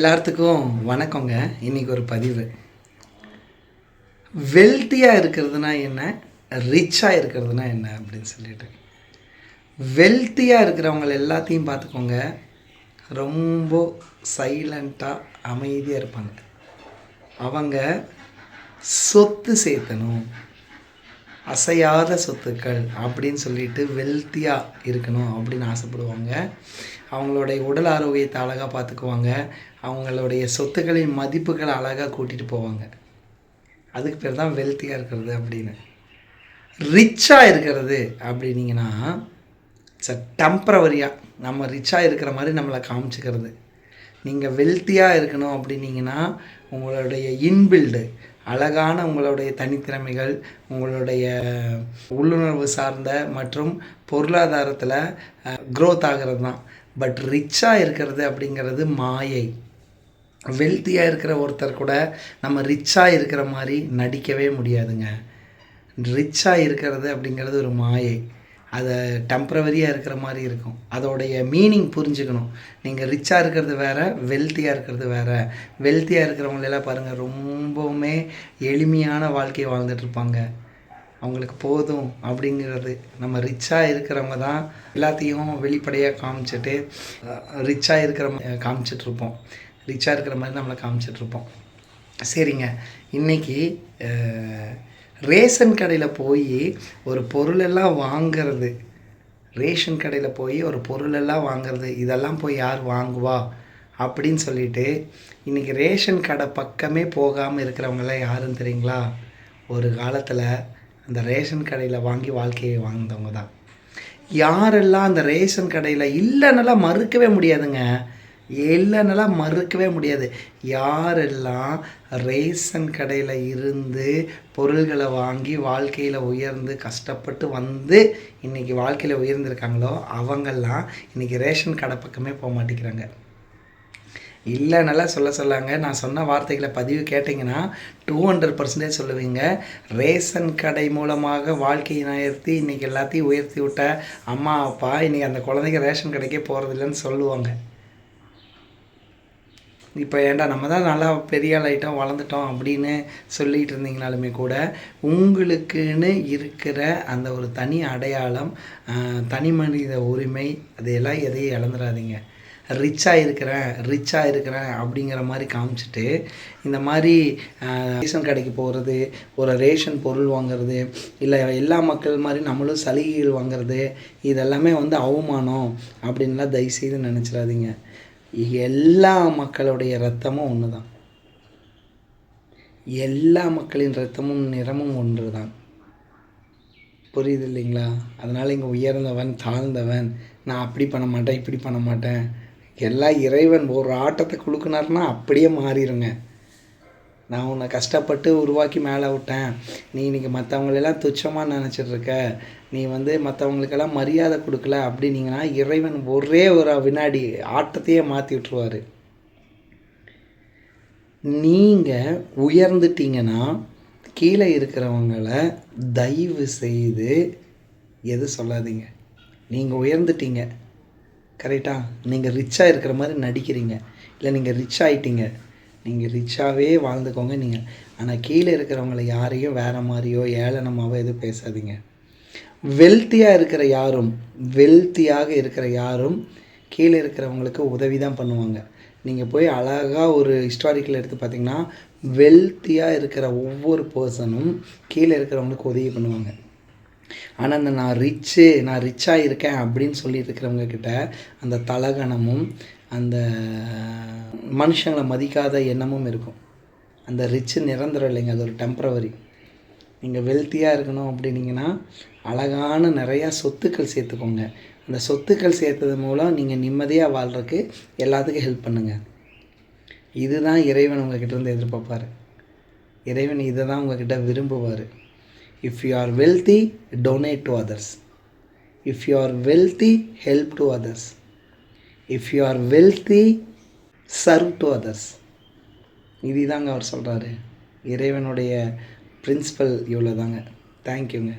எல்லாத்துக்கும் வணக்கங்க. இன்னைக்கு ஒரு பதிவு. வெல்த்தியாக இருக்கிறதுனா என்ன? ரிச்சாக இருக்கிறதுனா என்ன அப்படின்னு சொல்லிட்டு. வெல்த்தியாக இருக்கிறவங்க எல்லாத்தையும் பார்த்துக்கோங்க. ரொம்ப சைலண்ட்டாக அமைதியாக இருப்பாங்க. அவங்க சொத்து சேர்த்தணும். அசையாத சொத்துக்கள் அப்படின்னு சொல்லிட்டு வெல்த்தியாக இருக்கணும் அப்படின்னு ஆசைப்படுவாங்க. அவங்களுடைய உடல் ஆரோக்கியத்தை அழகாக பார்த்துக்குவாங்க. அவங்களுடைய சொத்துக்களின் மதிப்புகளை அழகாக கூட்டிகிட்டு போவாங்க. அதுக்கு பேர் தான் வெல்த்தியாக இருக்கிறது அப்படின்னு. ரிச்சாக இருக்கிறது அப்படின்னீங்கன்னா இட்ஸ் டெம்பரவரியாக நம்ம ரிச்சாக இருக்கிற மாதிரி நம்மளை காமிச்சிக்கிறது. நீங்கள் வெல்த்தியாக இருக்கணும் அப்படின்னீங்கன்னா உங்களுடைய இன்பில்டு அழகான உங்களுடைய தனித்திறமைகள் உங்களுடைய உள்ளுணர்வு சார்ந்த மற்றும் பொருளாதாரத்தில் க்ரோத் ஆகிறது தான். பட் ரிச்சாக இருக்கிறது அப்படிங்கிறது மாயை. வெல்த்தியாக இருக்கிற ஒருத்தர் கூட நம்ம ரிச்சாக இருக்கிற மாதிரி நடிக்கவே முடியாதுங்க. ரிச்சாக இருக்கிறது அப்படிங்கிறது ஒரு மாயை. அதை டெம்ப்ரவரியாக இருக்கிற மாதிரி இருக்கும். அதோடைய மீனிங் புரிஞ்சுக்கணும். நீங்கள் ரிச்சாக இருக்கிறது வேறு வெல்த்தியாக இருக்கிறது வேறு. வெல்த்தியாக இருக்கிறவங்களெல்லாம் பாருங்கள் ரொம்பவுமே எளிமையான வாழ்க்கையை வாழ்ந்துட்டுருப்பாங்க அவங்களுக்கு போதும் அப்படிங்கிறது. நம்ம ரிச்சாக இருக்கிறவங்க தான் எல்லாத்தையும் வெளிப்படையாக காமிச்சிட்டு ரிச்சாக இருக்கிற மா- காமிச்சிட்டு இருப்போம். ரிச்சாக இருக்கிற மாதிரி நம்மளை காமிச்சிட்டு இருப்போம். சரிங்க. இன்னைக்கு ரேஷன் கடையில் போய் ஒரு பொருளெல்லாம் வாங்கிறது. ரேஷன் கடையில் போய் ஒரு பொருளெல்லாம் வாங்கிறது. இதெல்லாம் போய் யார் வாங்குவா? அப்படின்னு சொல்லிட்டு இன்றைக்கி ரேஷன் கடை பக்கமே போகாமல் இருக்கிறவங்கெல்லாம் யாருன்னு தெரியுங்களா? ஒரு காலத்தில் அந்த ரேஷன் கடையில் வாங்கி வாழ்க்கையை வாழ்ந்தவங்க தான். யாரெல்லாம் அந்த ரேஷன் கடையில் இல்லைன்னெல்லாம் மறுக்கவே முடியாதுங்க. இல்லைன்னெல்லாம் மறுக்கவே முடியாது. யாரெல்லாம் ரேஷன் கடையில் இருந்து பொருள்களை வாங்கி வாழ்க்கையில் உயர்ந்து கஷ்டப்பட்டு வந்து இன்றைக்கி வாழ்க்கையில் உயர்ந்திருக்காங்களோ அவங்கெல்லாம் இன்றைக்கி ரேஷன் கடை பக்கமே போக மாட்டேங்கிறாங்க. இல்லைனால சொல்ல சொல்லாங்க. நான் சொன்ன வார்த்தைகளை பதிவு கேட்டிங்கன்னா டூ ஹண்ட்ரட் பர்சன்டேஜ் சொல்லுவீங்க. ரேஷன் கடை மூலமாக வாழ்க்கையை உயர்த்தி இன்றைக்கி எல்லாத்தையும் உயர்த்தி விட்ட அம்மா அப்பா இன்றைக்கி அந்த குழந்தைங்க ரேஷன் கடைக்கே போகிறதில்லன்னு சொல்லுவாங்க. இப்போ ஏன்டா நம்ம தான் நல்லா பெரிய ஆளாயிட்டோம் வளர்ந்துட்டோம் அப்படின்னு சொல்லிகிட்டு இருந்தீங்கனாலுமே கூட உங்களுக்குன்னு இருக்கிற அந்த ஒரு தனி அடையாளம் தனி மனித உரிமை அதையெல்லாம் எதையும் இழந்துடாதீங்க. ரிச்சாக இருக்கிறேன் ரிச்சாக இருக்கிறேன் அப்படிங்கிற மாதிரி காமிச்சிட்டு இந்த மாதிரி ரேஷன் கடைக்கு போகிறது ஒரு ரேஷன் பொருள் வாங்குறது இல்லை எல்லா மக்கள் மாதிரி நம்மளும் சலுகைகள் வாங்குறது இதெல்லாமே வந்து அவமானம் அப்படின்லாம் தயவுசெய்து நினச்சிடாதீங்க. எல்லா மக்களுடைய ரத்தமும் ஒன்று தான் எல்லா மக்களின் ரத்தமும் நிறமும் ஒன்று தான் புரியுது இல்லைங்களா? அதனால் இங்கே உயர்ந்தவன் தாழ்ந்தவன் நான் அப்படி பண்ண மாட்டேன் இப்படி பண்ண மாட்டேன். எல்லாம் இறைவன் ஒரு ஆட்டத்தை கொடுக்குனாருன்னா அப்படியே மாறிடுங்க நான் உன்னை கஷ்டப்பட்டு உருவாக்கி மேலே விட்டேன். நீ இன்னைக்கு மற்றவங்களெல்லாம் துச்சமாக நினச்சிட்டு இருக்க நீ வந்து மற்றவங்களுக்கெல்லாம் மரியாதை கொடுக்கல அப்படின்னீங்கன்னா இறைவன் ஒரே ஒரு வினாடி ஆட்டத்தையே மாற்றி விட்டுருவாரு. நீங்கள் உயர்ந்துட்டீங்கன்னா கீழே இருக்கிறவங்கள தயவு செய்து எது சொல்லாதீங்க. நீங்கள் உயர்ந்துட்டீங்க. கரெக்டாக நீங்கள் ரிச்சாக இருக்கிற மாதிரி நடிக்கிறீங்க. இல்லை நீங்கள் ரிச் ஆகிட்டீங்க நீங்கள் ரிச்சாகவே வாழ்ந்துக்கோங்க. நீங்கள் ஆனால் கீழே இருக்கிறவங்கள யாரையும் வேறு மாதிரியோ ஏளனமாகவோ எதுவும் பேசாதீங்க. வெல்த்தியாக இருக்கிற யாரும் வெல்த்தியாக இருக்கிற யாரும் கீழே இருக்கிறவங்களுக்கு உதவி தான் பண்ணுவாங்க. நீங்கள் போய் அழகாக ஒரு ஹிஸ்டாரிக்கல் எடுத்து பார்த்தீங்கன்னா வெல்த்தியாக இருக்கிற ஒவ்வொரு பர்சனும் கீழே இருக்கிறவங்களுக்கு உதவி பண்ணுவாங்க. ஆனால் அந்த நான் ரிச்சு நான் ரிச்சாக இருக்கேன் அப்படின்னு சொல்லிட்டு இருக்கிறவங்க கிட்ட அந்த தலகணமும் அந்த மனுஷங்களை மதிக்காத எண்ணமும் இருக்கும். அந்த ரிச்சு நிரந்தரம் இல்லைங்க அது ஒரு டெம்ப்ரவரி நீங்கள் வெல்த்தியாக இருக்கணும் அப்படின்னீங்கன்னா அழகான நிறையா சொத்துக்கள் சேர்த்துக்கோங்க. அந்த சொத்துக்கள் சேர்த்தது மூலம் நீங்கள் நிம்மதியாக வாழ்கிறதுக்கு எல்லாத்துக்கும் ஹெல்ப் பண்ணுங்கள் இதுதான் இறைவன் உங்ககிட்ட இருந்து எதிர்பார்ப்பார். இறைவன் இதை தான் உங்ககிட்ட விரும்புவார். If you are wealthy donate to others if you are wealthy help to others if you are wealthy serve to others இதுதாங்க அவர் சொல்கிறாரு இறைவனுடைய பிரின்சிபல் இவ்வளோ தாங்க தேங்க்யூங்க